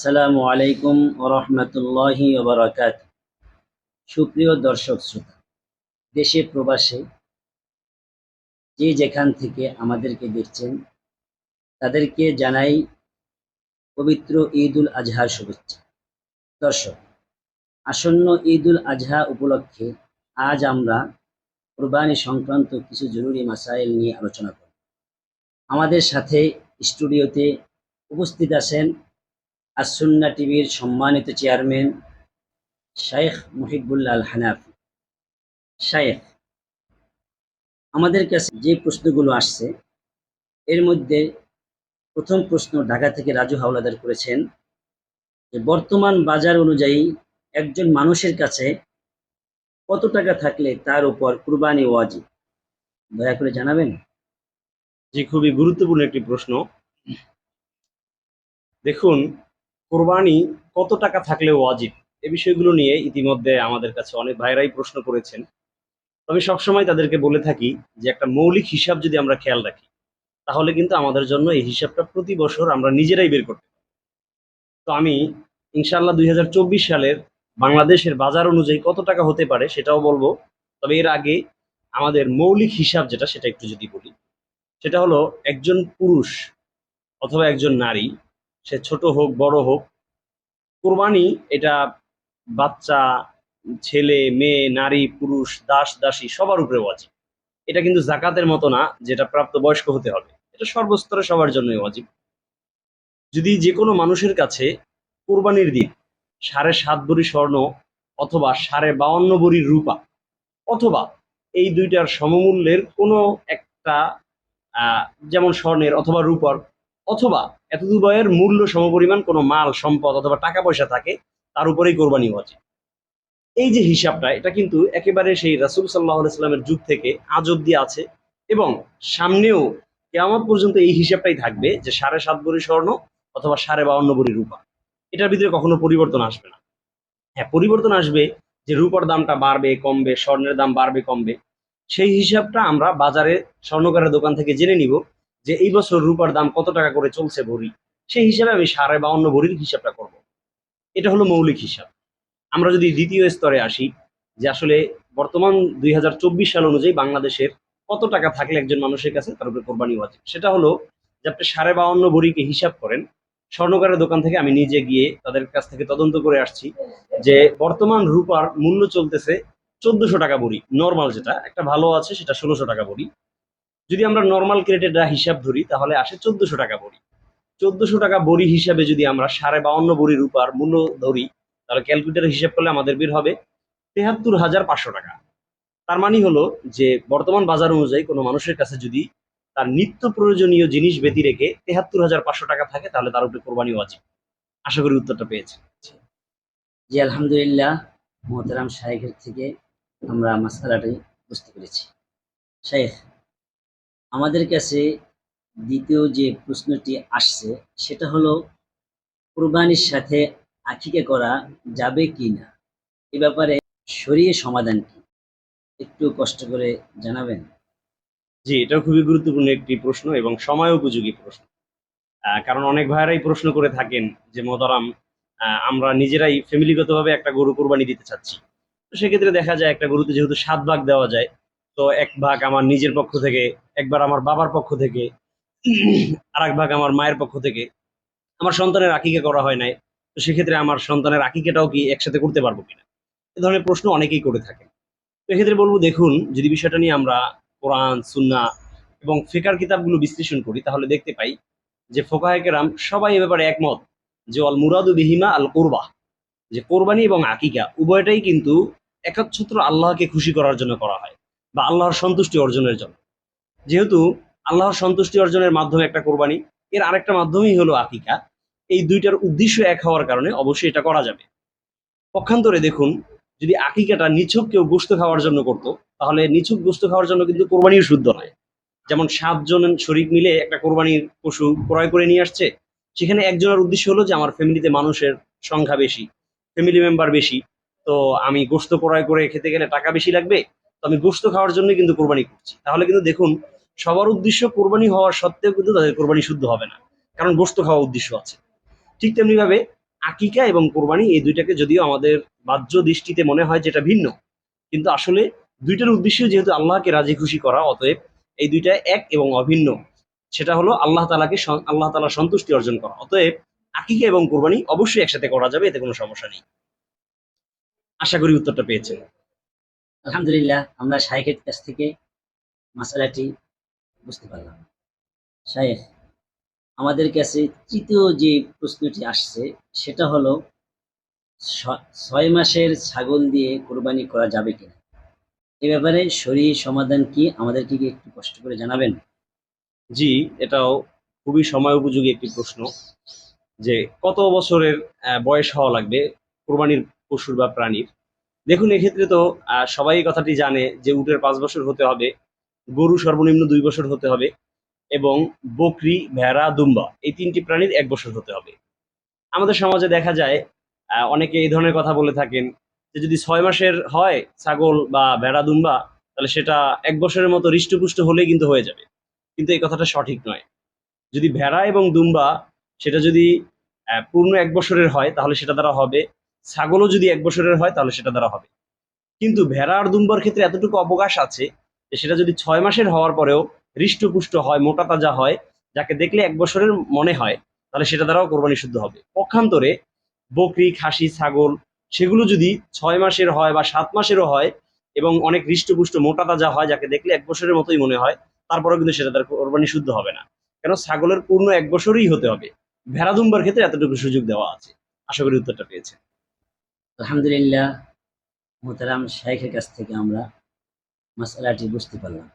আসসালামু আলাইকুম রহমতুল্লাহি ওবরাকাত সুপ্রিয় দর্শক শ্রোতা, দেশে প্রবাসে যে যেখান থেকে আমাদেরকে দেখছেন, তাদেরকে জানাই পবিত্র ঈদ উল আজহার শুভেচ্ছা। দর্শক, আসন্ন ঈদুল আজহা উপলক্ষে আজ আমরা কোরবানি সংক্রান্ত কিছু জরুরি মাসাইল নিয়ে আলোচনা করব। আমাদের সাথে স্টুডিওতে উপস্থিত আছেন আসুন্না টিভির সম্মানিত চেয়ারম্যান শাইখ মুহিবুল্লাহ আল হানাফি শাইখ আমাদের কাছে যে প্রশ্নগুলো আসছে, এর মধ্যে প্রথম প্রশ্ন ঢাকা থেকে রাজু হাওলাদার করেছেন যে, বর্তমান বাজার অনুযায়ী একজন মানুষের কাছে কত টাকা থাকলে তার উপর কুরবানি ওয়াজিব? দয়া করে জানাবেন? জি, খুবই গুরুত্বপূর্ণ একটি প্রশ্ন। দেখুন কোরবানি কত টাকা থাকলে ওয়াজিব? এ বিষয়গুলো নিয়ে ইতিমধ্যে আমাদের কাছে অনেক ভাইরাই প্রশ্ন করেছেন। আমি সবসময় তাদেরকে বলে থাকি যে, একটা মৌলিক হিসাব যদি আমরা খেয়াল রাখি, তাহলে কিন্তু আমাদের জন্য এই হিসাবটা প্রতি বছর আমরা নিজেরাই বের করতে তো আমি ইনশাল্লাহ দুই হাজার চব্বিশ সালের বাংলাদেশের বাজার অনুযায়ী কত টাকা হতে পারে সেটাও বলব। তবে এর আগে আমাদের মৌলিক হিসাব যেটা, সেটা একটু যদি বলি, সেটা হলো একজন পুরুষ অথবা একজন নারী সে ছোট হোক, বড় হোক, কোরবানি এটা বাচ্চা, ছেলে, মেয়ে, নারী, পুরুষ, দাস, দাসী সবার উপরে ওয়াজিব এটা কিন্তু জাকাতের মতো না, যেটা প্রাপ্তবয়স্ক হতে হবে। এটা সর্বস্তরে সবার জন্যই ওয়াজিব। যদি যে কোনো মানুষের কাছে কোরবানির দিন সাড়ে সাত ভরি স্বর্ণ অথবা সাড়ে বাউন্ন ভরি রূপা অথবা এই দুইটার সমমূল্যের কোনো একটা যেমন স্বর্ণের অথবা রূপর অথবা এত এতদুভয়ের মূল্য সমপরিমাণ কোনো মাল, সম্পদ অথবা টাকা পয়সা থাকে, তার উপরেই কোরবানি ওয়াজিব এই যে হিসাবটা, এটা কিন্তু একেবারে সেই রাসুল সাল্লাহ সাল্লামের যুগ থেকে আজ অব্দি আছে এবং সামনেও কেমন পর্যন্ত এই হিসাবটাই থাকবে যে সাড়ে সাত ভরি স্বর্ণ অথবা সাড়ে বাউন্ন ভরি রূপা। এটার ভিতরে কখনো পরিবর্তন আসবে না। হ্যাঁ পরিবর্তন আসবে যে রূপার দামটা বাড়বে, কমবে, স্বর্ণের দাম বাড়বে, কমবে। সেই হিসাবটা আমরা বাজারে স্বর্ণকারের দোকান থেকে জেনে নিব যে এই বছর রূপার দাম কত টাকা করে চলছে ভরি, সেই হিসাবে আমি সাড়ে বাউন্ন ভরির হিসাবটা করব। এটা হলো মৌলিক হিসাব। আমরা যদি দ্বিতীয় স্তরে আসি, যে আসলে বর্তমান দুই হাজার চব্বিশ সাল অনুযায়ী বাংলাদেশের কত টাকা থাকলে একজন মানুষের কাছে তার উপরে কোরবানি ওয়াজিব সেটা হলো যে আপনি সাড়ে বাউন্ন ভরিকে হিসাব করেন, স্বর্ণকারের দোকান থেকে আমি নিজে গিয়ে তাদের কাছ থেকে তদন্ত করে আসছি যে বর্তমান রূপার মূল্য চলতেছে চোদ্দশো টাকা বড়ি নর্মাল যেটা, একটা ভালো আছে সেটা ষোলোশো টাকা বড়ি যদি আমরা নর্মাল ক্রেটের হিসাব ধরি, তাহলে আসে চোদ্দশো টাকা বড়ি। চোদ্দশো টাকা বড়ি হিসাবে যদি আমরা সাড়ে বাউন্ন বড়ি রূপার মূল্য ধরি, তাহলে ক্যালকুলেটার হিসাব করলে আমাদের বের হবে তেহাত্তর হাজার পাঁচশো টাকা। তার মানে হলো যে, বর্তমান বাজার অনুযায়ী কোনো মানুষের কাছে যদি তার নিত্য প্রয়োজনীয় জিনিস ব্যতি রেখে তেহাত্তর হাজার পাঁচশো টাকা থাকে, তাহলে তার উপরে কোরবানি ওয়াজিব। আশা করি উত্তরটা পেয়েছে। জি, আলহামদুলিল্লাহ, মোহতারাম শাহেখের থেকে আমরা মাসালাটি বুঝতে পেরেছি। শাহেখ আমাদের কাছে দ্বিতীয় যে প্রশ্নটি আসছে, সেটা হলো, কুরবানির সাথে আকিকা করা যাবে কি না? এ ব্যাপারে সরিয়ে সমাধান কি? একটু কষ্ট করে জানাবেন। জি, এটা খুবই গুরুত্বপূর্ণ একটি প্রশ্ন এবং সময় উপযোগী প্রশ্ন। কারণ অনেক ভাইয়ারাই প্রশ্ন করে থাকেন যে মোদারাম আমরা নিজেরাই ফ্যামিলিগতভাবে একটা গরু কোরবানি দিতে চাচ্ছি। তো সেক্ষেত্রে দেখা যায়, একটা গরুতে যেহেতু সাত ভাগ দেওয়া যায় তো এক ভাগ আমার নিজের পক্ষ থেকে একবার আমার বাবার পক্ষ থেকে আর এক ভাগ আমার মায়ের পক্ষ থেকে। আমার সন্তানের আকিকা করা হয় নাই, তো সেক্ষেত্রে আমার সন্তানের আকিকাটাও কি একসাথে করতে পারব কিনা? এ ধরনের প্রশ্ন অনেকেই করে থাকে। তো এক্ষেত্রে বলব, দেখুন, যদি বিষয়টা নিয়ে আমরা কোরআন সুন্না এবং ফিকার কিতাবগুলো বিশ্লেষণ করি, তাহলে দেখতে পাই যে ফোকাহেকেরাম সবাই এ ব্যাপারে একমত যে অল মুরাদু বিহিমা আল কোরবা, যে কোরবানি এবং আকিকা উভয়টাই কিন্তু একচ্ছত্র আল্লাহকে খুশি করার জন্য করা হয়। বা আল্লাহর সন্তুষ্টি অর্জনের জন্য। যেহেতু আল্লাহর সন্তুষ্টি অর্জনের মাধ্যমে একটা কোরবানি, এর আরেকটা মাধ্যমেই হলো আকিকা। এই দুইটার উদ্দেশ্য এক হওয়ার কারণে অবশ্যই এটা করা যাবে। পক্ষান্তরে দেখুন, যদি আকিকাটা নিছক কেউ গোস্ত খাওয়ার জন্য করত, তাহলে নিছক গোস্ত খাওয়ার জন্য কিন্তু কোরবানিও শুদ্ধ নয়। যেমন সাতজন শরিক মিলে একটা কোরবানির পশু ক্রয় করে নিয়ে আসছে, সেখানে একজনের উদ্দেশ্য হলো যে আমার ফ্যামিলিতে মানুষের সংখ্যা বেশি ফ্যামিলি মেম্বার বেশি, তো আমি গোস্ত ক্রয় করে খেতে গেলে টাকা বেশি লাগবে তো আমি গোস্ত খাওয়ার জন্য কিন্তু কোরবানি করছি। তাহলে কিন্তু দেখুন, সবার উদ্দেশ্য কোরবানি হওয়ার সত্ত্বেও কিন্তু তাদের কোরবানি শুদ্ধ হবে না। কারণ গোস্ত খাওয়ার উদ্দেশ্য আছে। ঠিক তেমনি ভাবে আকিকা এবং কোরবানি এই দুইটাকে যদিও আমাদের বাহ্য দৃষ্টিতে মনে হয় যেটা ভিন্ন, কিন্তু আসলে দুইটার উদ্দেশ্য যেহেতু আল্লাহকে রাজি খুশি করা, অতএব এই দুইটা এক এবং অভিন্ন। সেটা হলো আল্লাহ তালাকে আল্লাহ তালা সন্তুষ্টি অর্জন করা। অতএব আকিকা এবং কোরবানি অবশ্যই একসাথে করা যাবে, এতে কোনো সমস্যা নেই। আশা করি উত্তরটা পেয়েছেন। আলহামদুলিল্লাহ, আমরা শাহেখের কাছ থেকে মশালাটি বুঝতে পারলাম। শাহেখ আমাদের কাছে তৃতীয় যে প্রশ্নটি আসছে, সেটা হলো ছয় মাসের ছাগল দিয়ে কোরবানি করা যাবে কিনা? এ ব্যাপারে শরীর সমাধান কি? আমাদেরকে কি একটু কষ্ট করে জানাবেন? জি, এটাও খুবই সময় উপযোগী একটি প্রশ্ন যে, কত বছরের বয়স হওয়া লাগবে কোরবানির পশুর বা প্রাণীর? দেখুন, এক্ষেত্রে তো সবাই এই কথাটি জানে যে উটের পাঁচ বছর হতে হবে, গরু সর্বনিম্ন দুই বছর হতে হবে এবং বকরি, ভেড়া, দুম্বা এই তিনটি প্রাণীর এক বছর হতে হবে। আমাদের সমাজে দেখা যায় অনেকে এই ধরনের কথা বলে থাকেন যে যদি ছয় মাসের হয় ছাগল বা ভেড়া, দুম্বা, তাহলে সেটা এক বছরের মতো হৃষ্টপুষ্ট হলেই কিন্তু হয়ে যাবে। কিন্তু এই কথাটা সঠিক নয়। যদি ভেড়া এবং দুম্বা সেটা যদি পূর্ণ এক বছরের হয়, তাহলে সেটা দ্বারা হবে ছাগলও যদি এক বছরের হয়, তাহলে সেটা দ্বারা হবে। কিন্তু ভেড়া আর দুম্বার ক্ষেত্রে এতটুকু অবকাশ আছে যে সেটা যদি ছয় মাসের হওয়ার পরেও হৃষ্টপুষ্ট হয়, মোটা তাজা হয়, যাকে দেখলে এক বছরের মনে হয়, তাহলে সেটা দ্বারাও কোরবানি শুদ্ধ হবে। পক্ষান্তরে বকরি, খাসি, ছাগল, সেগুলো যদি ছয় মাসের হয় বা সাত মাসেরও হয় এবং অনেক হৃষ্টপুষ্ট, মোটা তাজা হয়, যাকে দেখলে এক বছরের মতোই মনে হয়, তারপরেও কিন্তু সেটা তার কোরবানি শুদ্ধ হবে না। কেন? ছাগলের পূর্ণ এক বছরই হতে হবে। ভেড়া দুম্বার ক্ষেত্রে এতটুকু সুযোগ দেওয়া আছে। আশা করি উত্তরটা পেয়েছে আলহামদুলিল্লাহ মোহতারাম শাহেখের কাছ থেকে আমরা মশালাটি বুঝতে পারলাম।